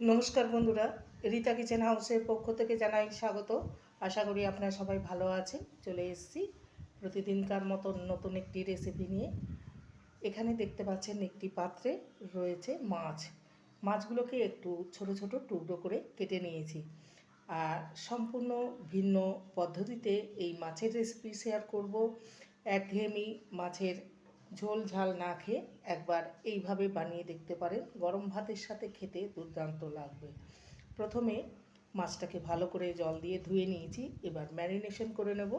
নমস্কার বন্ধুরা, রীতা কিচেন হাউসের পক্ষ থেকে জানাই স্বাগত। আশা করি আপনারা সবাই ভালো আছেন। চলে এসেছি প্রতিদিনকার মতো নতুন একটি রেসিপি নিয়ে। এখানে দেখতে পাচ্ছেন একটি পাত্রে রয়েছে মাছ। মাছগুলোকে একটু ছোট ছোট টুকরো করে কেটে নিয়েছি। আর সম্পূর্ণ ভিন্ন পদ্ধতিতে এই মাছের রেসিপি শেয়ার করব। একঘেয়েমি মাছের ঝোল ঝাল না খেয়ে একবার এইভাবে বানিয়ে দেখতে পারেন। গরম ভাতের সাথে খেতে দুর্দান্ত লাগবে। প্রথমে মাছটাকে ভালো করে জল দিয়ে ধুয়ে নিয়েছি। এবার ম্যারিনেশন করে নেব।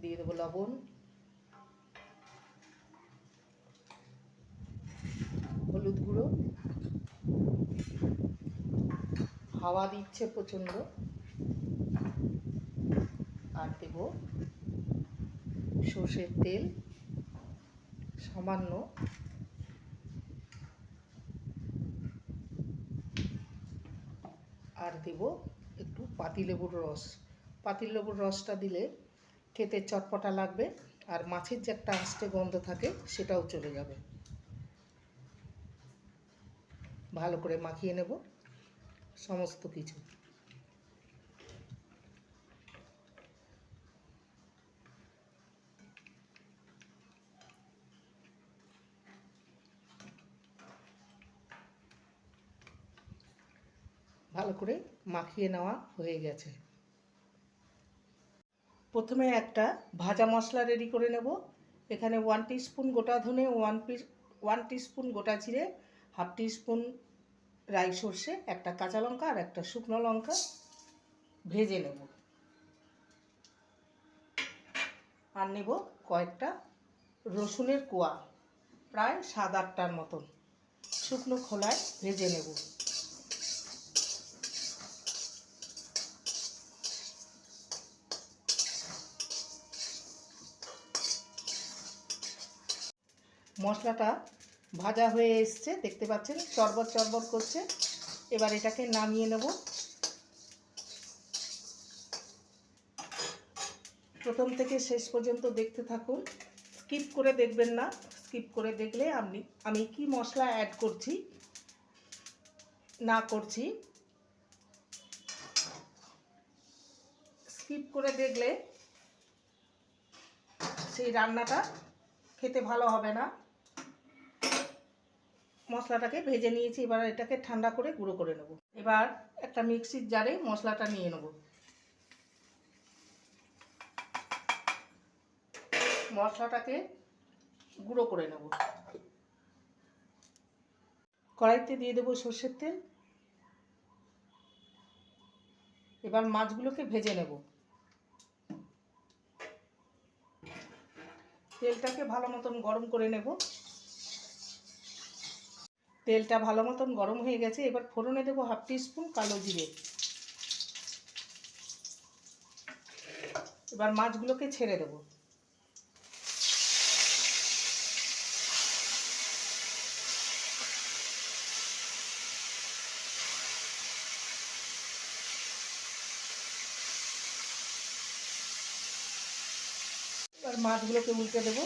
দিয়ে দেবো লবণ। হলুদ গুঁড়ো। হাওয়া দিচ্ছে প্রচণ্ড। আর দেব সর্ষের তেল। সামান্য। আর দেব একটু পাতিলেবুর রস। পাতিলেবুর রসটা দিলে খেতে চটপটা লাগবে আর মাছের যে একটা আস্তে গন্ধ থাকে সেটাও চলে যাবে। ভালো করে মাখিয়ে নেব সমস্ত কিছু। ভালো করে মাখিয়ে নেওয়া হয়ে গেছে। প্রথমে একটা ভাজা মশলা রেডি করে নেব। এখানে ওয়ান স্পুন গোটা ধনে ওয়ান পিস ওয়ান স্পুন গোটা জিরে হাফ স্পুন রাই সর্ষে, একটা কাঁচা লঙ্কা আর একটা শুকনো লঙ্কা ভেজে নেব। আর নেব কয়েকটা রসুনের কোয়া, প্রায় সাত আটটার মতন। শুকনো খোলায় ভেজে নেব। মশলাটা ভাজা হয়ে এসছে, দেখতে পাচ্ছেন? চরবর চরবর করছে। এবার এটাকে নামিয়ে নেব। প্রথম থেকে শেষ পর্যন্ত দেখতে থাকুন। স্কিপ করে দেখবেন না। স্কিপ করে দেখলে আপনি, আমি কি মশলা অ্যাড করছি, না করছি। স্কিপ করে দেখলে সেই রান্নাটা খেতে ভালো হবে না। মশলাটাকে ভেজে নিয়েছি, এবার এটাকে ঠান্ডা করে গুঁড়ো করে নেব। এবার একটা মিক্সির জারে মশলাটা নিয়ে নেব। মশলাটাকে গুঁড়ো করে নেব। কড়াইতে দিয়ে দেবো সর্ষের তেল। এবার মাছগুলোকে ভেজে নেব। তেলটাকে ভালো মতন গরম করে নেব। তেলটা ভালো মতন গরম হয়ে গেছে, এবার ফোড়নে দেবো হাফ স্পুন কালো জিরে। এবার মাছগুলোকে ছেড়ে দেবো। এবার মাছগুলোকে উল্টে দেবো।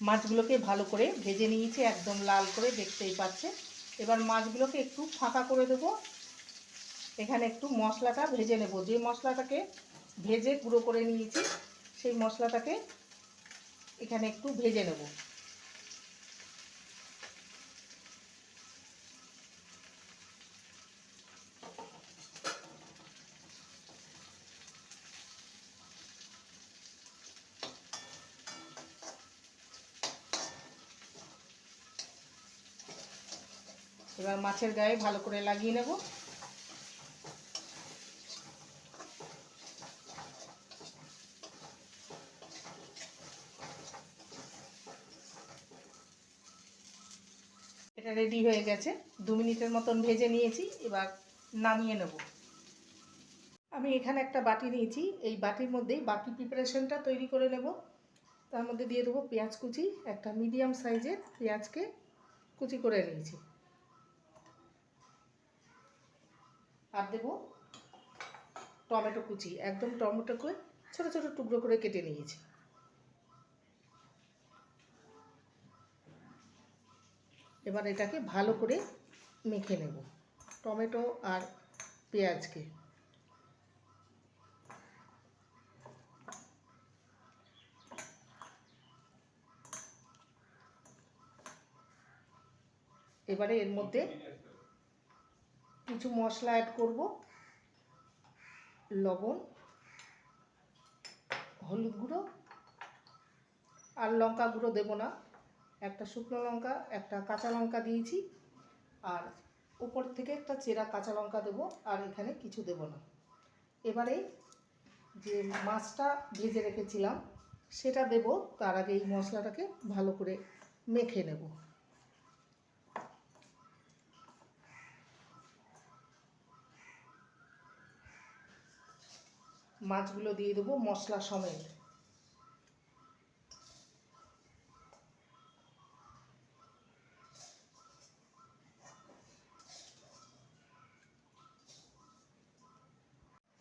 মাছগুলোকে ভালো করে ভেজে নিয়েছি, একদম লাল করে দেখতেই পাচ্ছে এবার মাছগুলোকে একটু ফাঁকা করে দেব। এখানে একটু মশলাটা ভেজে নেব। যে মশলাটাকে ভেজে গুঁড়ো করে নিয়েছি, সেই মশলাটাকে এখানে একটু ভেজে নেব। এবার মাছের গায়ে ভালো করে লাগিয়ে নেব। এটা রেডি হয়ে গেছে। দু মিনিটের মতন ভেজে নিয়েছি, এবার নামিয়ে নেব। আমি এখানে একটা বাটি নিয়েছি। এই বাটির মধ্যেই বাকি প্রিপারেশনটা তৈরি করে নেব। তার মধ্যে দিয়ে দেবো পেঁয়াজ কুচি। একটা মিডিয়াম সাইজের পেঁয়াজকে কুচি করে নিয়েছি। আর দেবো টমেটো কুচি। একদম টমেটোকে ছোটো ছোটো টুকরো করে কেটে নিয়েছি। এবার এটাকে ভালো করে মেখে নেব, টমেটো আর পেঁয়াজকে। এবারে এর মধ্যে কিছু মশলা অ্যাড করব। লবণ, হলুদ গুঁড়ো আর লঙ্কা গুঁড়ো দেবো না। একটা শুকনো লঙ্কা, একটা কাঁচা লঙ্কা দিয়েছি। আর উপর থেকে একটা চেরা কাঁচা লঙ্কা দেবো, আর এখানে কিছু দেবো না। এবারে যে মাছটা ভেজে রেখেছিলাম, সেটা দেব। তার আগে এই মশলাটাকে ভালো করে মেখে নেব। মাছগুলো দিয়ে দেবো মশলা সমেত।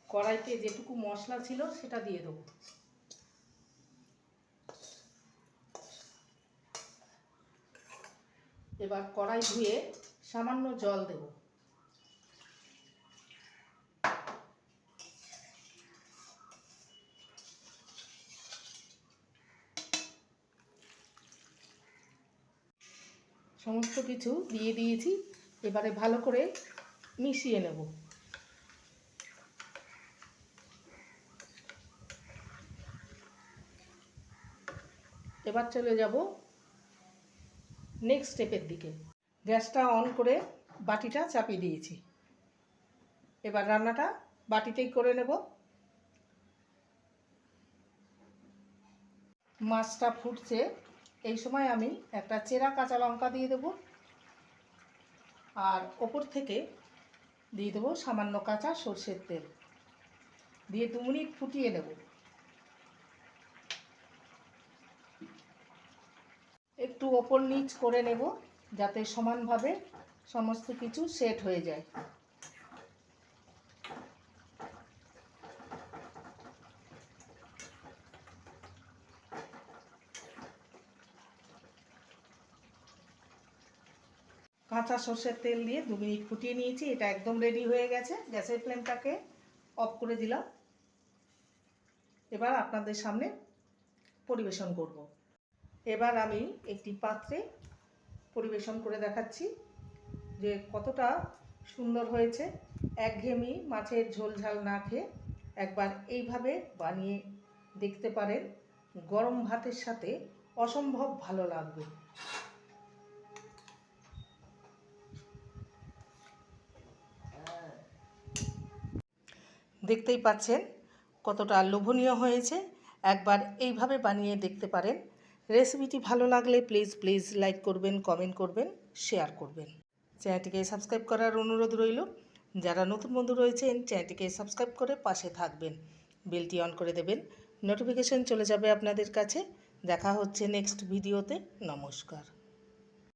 কড়াইতে যেটুকু মশলা ছিল সেটা দিয়ে দেবো। এবার কড়াই ধুয়ে সামান্য জল দেব। সমস্ত কিছু দিয়ে দিয়েছি। এবারে ভালো করে মিশিয়ে নেব। এবার চলে যাব নেক্সট স্টেপের দিকে। গ্যাসটা অন করে বাটিটা চাপিয়ে দিয়েছি। এবার রান্নাটা বাটিতেই করে নেব। মাছটা ফুটছে। এই সময় আমি একটা চেরা কাঁচা লঙ্কা দিয়ে দেবো। আর ওপর থেকে দিয়ে দেবো সামান্য কাঁচা সর্ষের তেল। দিয়ে দু মিনিট ফুটিয়ে নেব। একটু ওপর নিচ করে নেব যাতে সমানভাবে সমস্ত কিছু সেট হয়ে যায়। কাঁচা সর্ষের তেল দিয়ে দু মিনিট ফুটিয়ে নিয়েছি। এটা একদম রেডি হয়ে গেছে। গ্যাসের ফ্লেমটাকে অফ করে দিলাম। এবার আপনাদের সামনে পরিবেশন করব। এবার আমি একটি পাত্রে পরিবেশন করে দেখাচ্ছি যে কতটা সুন্দর হয়েছে। একঘেয়েমি মাছের ঝোল ঝাল না খেয়ে একবার এইভাবে বানিয়ে দেখতে পারেন। গরম ভাতের সাথে অসম্ভব ভালো লাগবে। দেখতেই পাচ্ছেন কতটা লোভনীয় হয়েছে। একবার এইভাবে বানিয়ে দেখতে পারেন। রেসিপিটি ভালো লাগলে প্লিজ প্লিজ লাইক করবেন, কমেন্ট করবেন, শেয়ার করবেন। চ্যানেলটিকে সাবস্ক্রাইব করার অনুরোধ রইল। যারা নতুন বন্ধু রয়েছেন, চ্যানেলটিকে সাবস্ক্রাইব করে পাশে থাকবেন। বেলটি অন করে দেবেন। নোটিফিকেশন চলে যাবে আপনাদের কাছে। দেখা হচ্ছে নেক্সট ভিডিওতে। নমস্কার।